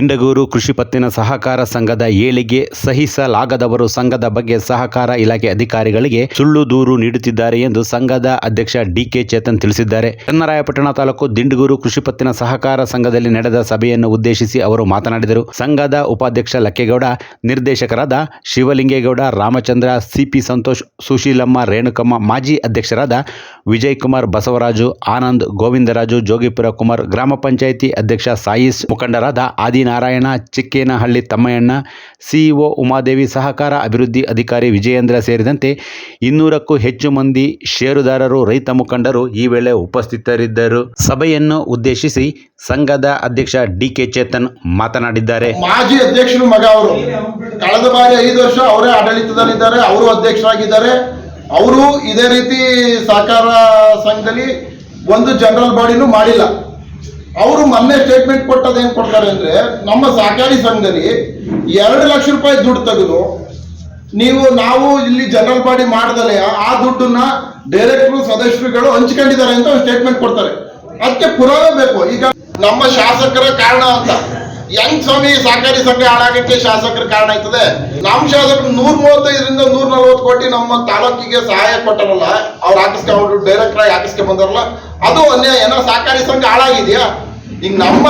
ದಿಂಡಗೂರು ಕೃಷಿ ಪತ್ತಿನ ಸಹಕಾರ ಸಂಘದ ಏಳಿಗೆ ಸಹಿಸಲಾಗದವರು ಸಂಘದ ಬಗ್ಗೆ ಸಹಕಾರ ಇಲಾಖೆ ಅಧಿಕಾರಿಗಳಿಗೆ ಸುಳ್ಳು ದೂರು ನೀಡುತ್ತಿದ್ದಾರೆ ಎಂದು ಸಂಘದ ಅಧ್ಯಕ್ಷ ಡಿಕೆ ಚೇತನ್ ತಿಳಿಸಿದ್ದಾರೆ. ಚನ್ನರಾಯಪಟ್ಟಣ ತಾಲೂಕು ದಿಂಡಗೂರು ಕೃಷಿ ಪತ್ತಿನ ಸಹಕಾರ ಸಂಘದಲ್ಲಿ ನಡೆದ ಸಭೆಯನ್ನು ಉದ್ದೇಶಿಸಿ ಅವರು ಮಾತನಾಡಿದರು. ಸಂಘದ ಉಪಾಧ್ಯಕ್ಷ ಲಕ್ಕೇಗೌಡ, ನಿರ್ದೇಶಕರಾದ ಶಿವಲಿಂಗೇಗೌಡ, ರಾಮಚಂದ್ರ, ಸಿಪಿ ಸಂತೋಷ್, ಸುಶೀಲಮ್ಮ, ರೇಣುಕಮ್ಮ, ಮಾಜಿ ಅಧ್ಯಕ್ಷರಾದ ವಿಜಯ್ ಕುಮಾರ್ ಬಸವರಾಜು, ಆನಂದ್ ಗೋವಿಂದರಾಜು ಜೋಗಿಪುರ ಕುಮಾರ್ ಗ್ರಾಮ ಪಂಚಾಯಿತಿ ಅಧ್ಯಕ್ಷ ಸಾಯಿಸ್ ಮುಖಂಡರಾದ ಆದಿನಾರಾಯಣ ಚಿಕ್ಕೇನಹಳ್ಳಿ ತಮ್ಮಯ್ಯಣ್ಣ ಸಿಇಒ ಉಮಾದೇವಿ ಸಹಕಾರ ಅಭಿವೃದ್ಧಿ ಅಧಿಕಾರಿ ವಿಜಯೇಂದ್ರ ಸೇರಿದಂತೆ ಇನ್ನೂರಕ್ಕೂ ಹೆಚ್ಚು ಮಂದಿ ಷೇರುದಾರರು, ರೈತ ಮುಖಂಡರು ಈ ವೇಳೆ ಉಪಸ್ಥಿತರಿದ್ದರು. ಸಭೆಯನ್ನು ಉದ್ದೇಶಿಸಿ ಸಂಘದ ಅಧ್ಯಕ್ಷ ಡಿಕೆ ಚೇತನ್ ಮಾತನಾಡಿದ್ದಾರೆ. ಮಾಜಿ ಅಧ್ಯಕ್ಷರು ಮಗ ಅವರು. ಕಳೆದ ಬಾರಿ ಐದು ವರ್ಷ ಅವರೇ ಆಡಳಿತದಲ್ಲಿದ್ದಾರೆ, ಅವರು ಅಧ್ಯಕ್ಷರಾಗಿದ್ದಾರೆ. ಅವರು ಇದೇ ರೀತಿ ಸಹಕಾರ ಸಂಘದಲ್ಲಿ ಒಂದು ಜನರಲ್ ಬಾಡಿನೂ ಮಾಡಿಲ್ಲ. ಅವರು ಮೊನ್ನೆ ಸ್ಟೇಟ್ಮೆಂಟ್ ಕೊಟ್ಟದ ಏನ್ ಕೊಡ್ತಾರೆ ಅಂದ್ರೆ, ನಮ್ಮ ಸಹಕಾರಿ ಸಂಘದಲ್ಲಿ ಎರಡು ಲಕ್ಷ ರೂಪಾಯಿ ದುಡ್ಡು ತೆಗೆದು ನೀವು, ನಾವು ಇಲ್ಲಿ ಜನರಲ್ ಬಾಡಿ ಮಾಡ್ದಲೆ ಆ ದುಡ್ಡನ್ನ ಡೈರೆಕ್ಟರ್ ಸದಸ್ಯರುಗಳು ಹಂಚ್ಕೊಂಡಿದ್ದಾರೆ ಅಂತ ಸ್ಟೇಟ್ಮೆಂಟ್ ಕೊಡ್ತಾರೆ. ಅದಕ್ಕೆ ಪುರಾವೆ ಬೇಕು. ಈಗ ನಮ್ಮ ಶಾಸಕರ ಕಾರಣ ಅಂತ. ಹೆಂಗ್ ಸ್ವಾಮಿ ಸಹಕಾರಿ ಸಂಘ ಹಾಳಾಗಕ್ಕೆ ಶಾಸಕರ ಕಾರಣ ಆಯ್ತದೆ. ನಮ್ ಶಾಸಕರು ನೂರ ಮೂವತ್ತೈದರಿಂದ ನೂರ ನಲ್ವತ್ತು ಕೋಟಿ ನಮ್ಮ ತಾಲೂಕಿಗೆ ಸಹಾಯ ಕೊಟ್ಟಾರಲ್ಲ ಅವ್ರು ಹಾಕಿಸ್ಕೊ ಅವ್ರು ಡೈರೆಕ್ಟರ್ ಆಗಿ ಹಾಕಿಸ್ಕೊ ಬಂದಾರಲ್ಲ ಅದು ಅನ್ಯಾಯ. ಏನೋ ಸಹಕಾರಿ ಸಂಘ ಹಾಳಾಗಿದೆಯಾ? ಈಗ ನಮ್ಮ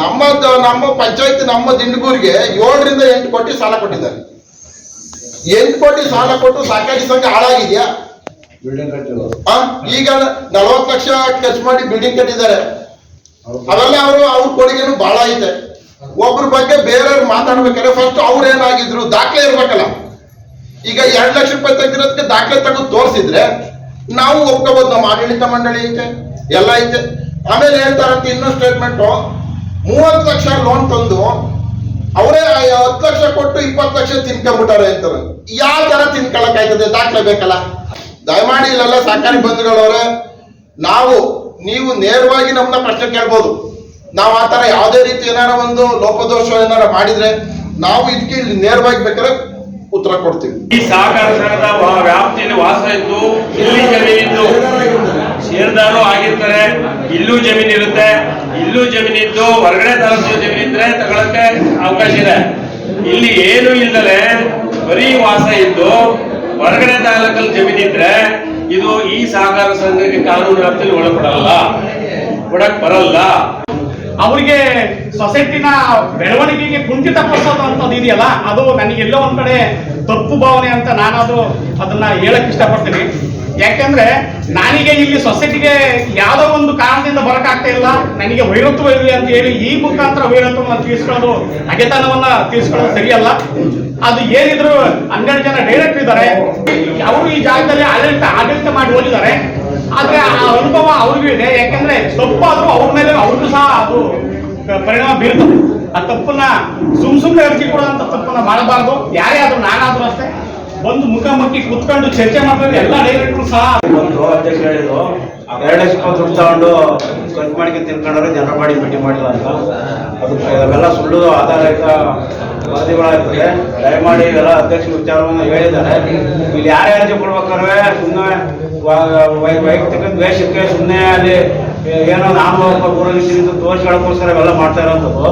ನಮ್ಮ ನಮ್ಮ ಪಂಚಾಯತ್ ನಮ್ಮ ದಿಂಡಗೂರಿಗೆ ಏಳರಿಂದ ಎಂಟು ಕೋಟಿ ಸಾಲ ಕೊಟ್ಟಿದ್ದಾರೆ. ಎಂಟು ಕೋಟಿ ಸಾಲ ಕೊಟ್ಟು ಸಹಕಾರಿ ಸಂಘ ಹಾಳಾಗಿದೆಯಾ? ಈಗ ನಲವತ್ತು ಲಕ್ಷ ಖರ್ಚು ಮಾಡಿ ಬಿಲ್ಡಿಂಗ್ ಕಟ್ಟಿದ್ದಾರೆ. ಅವೆಲ್ಲ ಅವರು ಅವ್ರ ಕೊಡುಗೆನು ಬಹಳ ಐತೆ. ಒಬ್ರ ಬಗ್ಗೆ ಬೇರೆಯವ್ರು ಮಾತಾಡ್ಬೇಕಾದ್ರೆ ಫಸ್ಟ್ ಅವ್ರು ಏನಾಗಿದ್ರು ದಾಖಲೆ ಇರ್ಬೇಕಲ್ಲ. ಈಗ ಎರಡು ಲಕ್ಷ ರೂಪಾಯಿ ತೆಗೆದಿರೋದಕ್ಕೆ ದಾಖಲೆ ತಗೊಂಡು ತೋರಿಸಿದ್ರೆ ನಾವು ಒಪ್ಕೋಬಹುದು ನಮ್ಮ ಆಡಳಿತ ಮಂಡಳಿ ಐತೆ, ಎಲ್ಲ ಐತೆ. ಆಮೇಲೆ ಹೇಳ್ತಾರಂತ ಇನ್ನೊಂದು ಸ್ಟೇಟ್ಮೆಂಟ್ ಮೂವತ್ತು ಲಕ್ಷ ಲೋನ್ ತಂದು ಅವರೇ ಹತ್ತು ಲಕ್ಷ ಕೊಟ್ಟು ಇಪ್ಪತ್ತು ಲಕ್ಷ ತಿನ್ಕೊಂಡ್ಬಿಟ್ಟಾರೆ ಅಂತಾರೆ. ಯಾವ ತರ ತಿನ್ಕೊಳಕ್ ಆಯ್ತದೆ ದಾಖಲೆ ಬೇಕಲ್ಲ. ದಯಮಾಡಿ ಇಲ್ಲೆಲ್ಲ ಸರ್ಕಾರಿ ಬಂಧುಗಳವ್ರೆ, ನಾವು, ನೀವು ನೇರವಾಗಿ ನಮ್ಮನ್ನ ಪ್ರಶ್ನೆ ಕೇಳ್ಬೋದು. ನಾವು ಆ ತರ ಯಾವುದೇ ರೀತಿ ಏನಾರ ಒಂದು ಲೋಪದೋಷ ಏನಾರ ಮಾಡಿದ್ರೆ ನಾವು ಇದಕ್ಕೆ ಇಲ್ಲಿ ನೇರವಾಗಿ ಬೇಕಾದ್ರೆ ಉತ್ತರ ಕೊಡ್ತೀವಿ. ಈ ಸಹಕಾರ ಸಂಘದ ವ್ಯಾಪ್ತಿಯಲ್ಲಿ ವಾಸ ಇದ್ದು ಇಲ್ಲಿ ಜಮೀನಿದ್ದು ಶೇರ್ದಾರು ಆಗಿರ್ತಾರೆ, ಇಲ್ಲೂ ಜಮೀನು ಇರುತ್ತೆ. ಇಲ್ಲೂ ಜಮೀನಿದ್ದು ಹೊರಗಡೆ ತಲುಪಿಸೋ ಜಮೀನಿದ್ರೆ ತಗೊಳಕ್ಕೆ ಅವಕಾಶ ಇದೆ. ಇಲ್ಲಿ ಏನು ಇಲ್ಲದೆ ಬರೀ ವಾಸ ಇದ್ದು ಹೊರಗಡೆ ತಾಲೂಕಲ್ಲಿ ಜಮೀನಿದ್ರೆ ಇದು ಈ ಸಹಕಾರ ಸಂಘಕ್ಕೆ ಕಾನೂನು ವ್ಯಾಪ್ತಿಯಲ್ಲಿ ಒಳಪಡಲ್ಲ. ಕೊಡಕ್ ಬರಲ್ಲ. ಅವರಿಗೆ ಸೊಸೈಟಿನ ಬೆಳವಣಿಗೆಗೆ ಕುಂಠಿತ ಪಡಿಸೋದಂಥದ್ದು ಇದೆಯಲ್ಲ, ಅದು ನನಗೆ ಎಲ್ಲೋ ಒಂದ್ ಕಡೆ ತಪ್ಪು ಭಾವನೆ ಅಂತ ನಾನಾದ್ರೂ ಅದನ್ನ ಹೇಳಕ್ ಇಷ್ಟಪಡ್ತೀನಿ. ಯಾಕಂದ್ರೆ ನನಗೆ ಇಲ್ಲಿ ಸೊಸೈಟಿಗೆ ಯಾವ್ದೋ ಒಂದು ಕಾರಣದಿಂದ ಬರಕಾಗ್ತಾ ಇಲ್ಲ, ನನಗೆ ವೈರತ್ವ ಇದೆ ಅಂತ ಹೇಳಿ ಈ ಮುಖಾಂತರ ವೈರತ್ವವನ್ನು ತಿಳಿಸ್ಕೊಳ್ಳೋದು ಅಗೆತನವನ್ನ ತಿಳಿಸ್ಕೊಳ್ಳೋದು ಸರಿಯಲ್ಲ. ಅದು ಏನಿದ್ರು ಹನ್ನೆರಡು ಜನ ಡೈರೆಕ್ಟರ್ ಇದ್ದಾರೆ. ಅವರು ಈ ಜಾಗದಲ್ಲಿ ಆಡಳಿತ ಆಡಳಿತ ಮಾಡಿ ಹೋಗಿದ್ದಾರೆ. ಆದ್ರೆ ಆ ಅನುಭವ ಇದೆ ಯಾಕಂದ್ರೆ ತಪ್ಪಾದ್ರೂ ಅವ್ರ ಮೇಲೆ ಅವ್ರಿಗೂ ಸಹ ಅದು ಪರಿಣಾಮ ಬೀರ್ತದೆ. ಆ ತಪ್ಪನ್ನ ಸುಮ್ ಸುಮ್ಮನೆ ಅರ್ಜಿ ಕೊಡುವಂತ ತಪ್ಪನ್ನ ಮಾಡಬಾರ್ದು. ಯಾರೇ ಆದ್ರೂ ನಾನಾದ್ರೂ ಅಷ್ಟೇ. ಒಂದು ಮುಖಾಮುಖಿ ಕುತ್ಕೊಂಡು ಚರ್ಚೆ ಮಾಡ್ತಾರೆ, ಎಲ್ಲ ಡೈರೆಕ್ಟರ್ ಸಹ. ಒಂದು ಅಧ್ಯಕ್ಷ ಹೇಳಿದ್ರು, ಎರಡು ಲಕ್ಷ ರೂಪಾಯಿ ದುಡ್ಡು ತಗೊಂಡು ಖರ್ಚು ಮಾಡಿಕೆ ತಿನ್ಕೊಂಡ್ರೆ ಜನ ಮಾಡಿ ಭೇಟಿ ಮಾಡಿಲ್ಲ ಅಂತ. ಅದು ಅವೆಲ್ಲ ಸುಳ್ಳು ಆಧಾರಿತ ವರದಿಗಳಾಗ್ತದೆ. ದಯಮಾಡಿ ಇವೆಲ್ಲ ಅಧ್ಯಕ್ಷ ವಿಚಾರವನ್ನು ಹೇಳಿದ್ದಾರೆ. ಇಲ್ಲಿ ಯಾರೇ ಅರ್ಜಿ ಕೊಡ್ಬೇಕಾದ್ರೆ ಸುಮ್ಮನೆ ವೈಯಕ್ತಿಕ ದ್ವೇಷಕ್ಕೆ ಸುಮ್ಮನೆ ಅಲ್ಲಿ ಏನೋ ನಾನು ಒಬ್ಬ ಊರಲ್ಲಿ ದೋಷಗಳಕ್ಕೋಸ್ಕರ ಇವೆಲ್ಲ ಮಾಡ್ತಾ ಇರೋಂಥದ್ದು